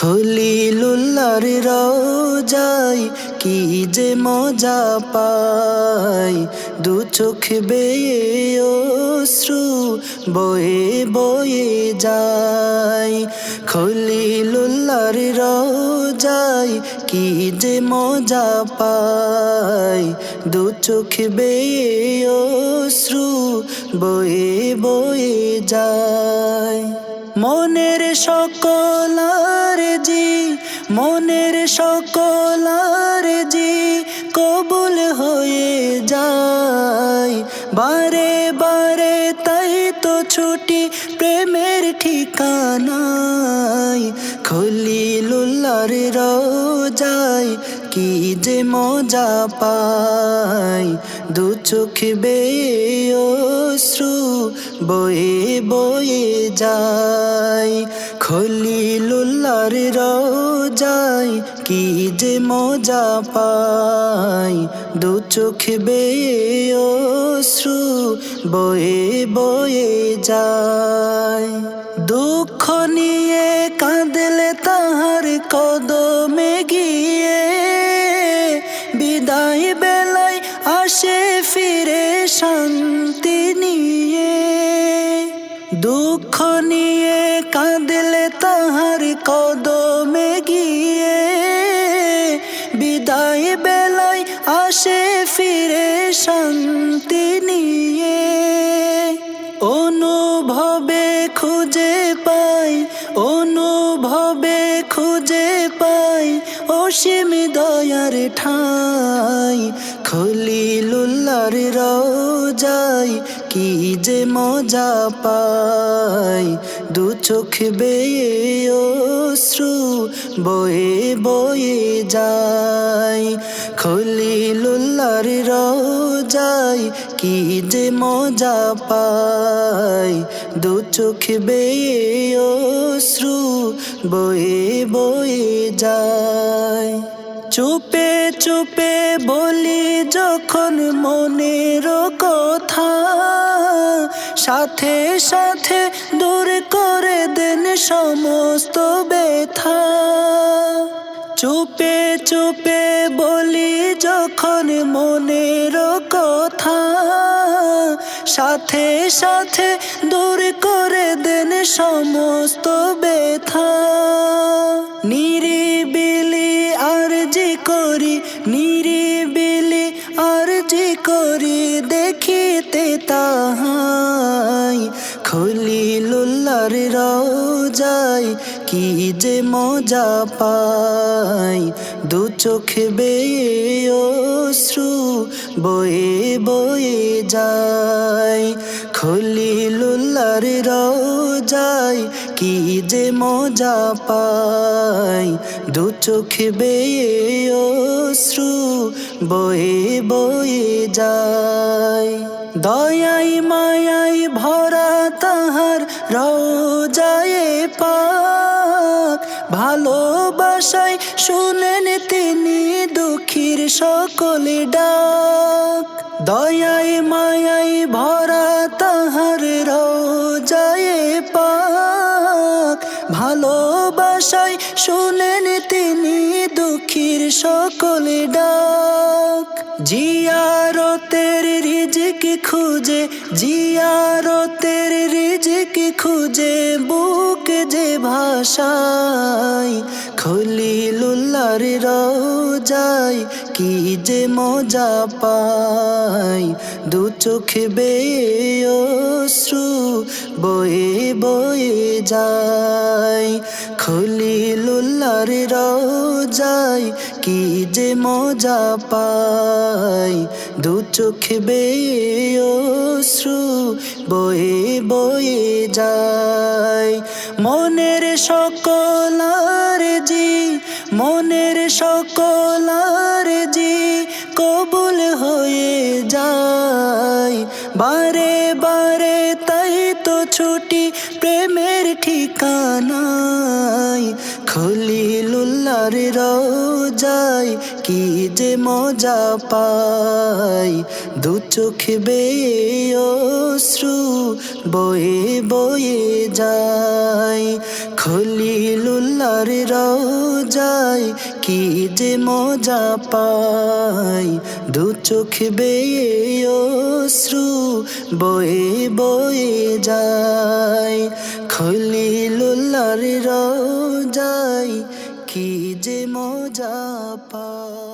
খলিলুল্লার রোজাই কি যে মজা পাই? দু চোখ বেয়ে অশ্রু বয়ে বয়ে যায়। খলিলুল্লার রোজাই কি যে মজা পাই? দু চোখ বেয়ে অশ্রু বয়ে বয়ে যায়। মনের সকলার জি মনের সকলার জি কবুল হয়ে যায়। বারে বারে তাই তো ছুটি প্রেমের ঠিকানায়। খলিলুল্লার রোজায় কি যে মজা পাই? দু চোখ বেয়ে অশ্রু বয়ে বয়ে যায়। খলিলুল্লার রোজায় কি যে মজা পাই? দু চোখ বেয়ে অশ্রু বয়ে বয়ে যায়। দুঃখ নিয়ে কাঁদলে তাহার কদমে গিয়ে আসে ফিরে শান্তি নিয়ে, দুঃখ নিয়ে কাঁদলে তাহার কদমে গিয়ে, বিদায় বেলায় আসে ফিরে শান্তি অনুভবে খুঁজে পাই অনুভবে খুঁজে পাই অসীম দয়ার ঠাই খুলি খলিলুল্লার রোজাই কি যে মজা পাই। দু চোখ বেয়ে অশ্রু বয়ে বয়ে যায়। খলিলুল্লার রোজাই কি যে মজা পাই। দু চোখ বেয়ে অশ্রু বয়ে বয়ে যায়। চুপে চুপে বলি যখন মনের কথা সাথে সাথে দূর করে দেন সমস্ত ব্যথা। চুপে চুপে বলি যখন মনের কথা, সাথে সাথে দূর করে দেন সমস্ত আরজি করি দেখিতে তাহাই খলিলুল্লার রোজাই কি যে মজা পাই? দু চোখ বেয়ে অশ্রু বয়ে বয়ে যায়। খলিলুল্লার রোজাই কি যে মজা পাই? দু চোখ বেয়ে অশ্রু বয়ে বয়ে যায়। দয়াই মায়াই ভরা তাহার রোজায় ভালোবাসায় শুনেন তিনি দুঃখীর সকলে ডাক। দয়াই মায়াই ভরা তাহার রোজায় পাক। ভালোবাসায় শুনেন তিনি দুঃখীর সকলে ডাক। জিয়ারতের রিজিক খুঁজে, জিয়ারতের রিজিক খুঁজে বুক যে ভাষায় খলিলুল্লার রোজাই কি যে মজা পাই? দু চোখ বে অশ্রু বয়ে বয়ে যায়। খলিলুল্লার রোজাই কি যে মজা পাই? দু চোখ বেয়ে অশ্রু বয়ে বয়ে যায়। মনের সকলার জি মনের সকলার জি কবুল হয়ে যায়। বারে বারে ছুটি প্রেমের ঠিকানায় খলিলুল্লার রোজায় কি যে মজা পাই? দু চোখ বেয়ে অশ্রু বয়ে বয়ে যায়। খলিলুল্লার রোজায় কি যে মজা পাই? দু চোখ বেয়ে অশ্রু বয়ে বয়ে যায়। খলিলুল্লার রোজায় কি যে মজা পায়।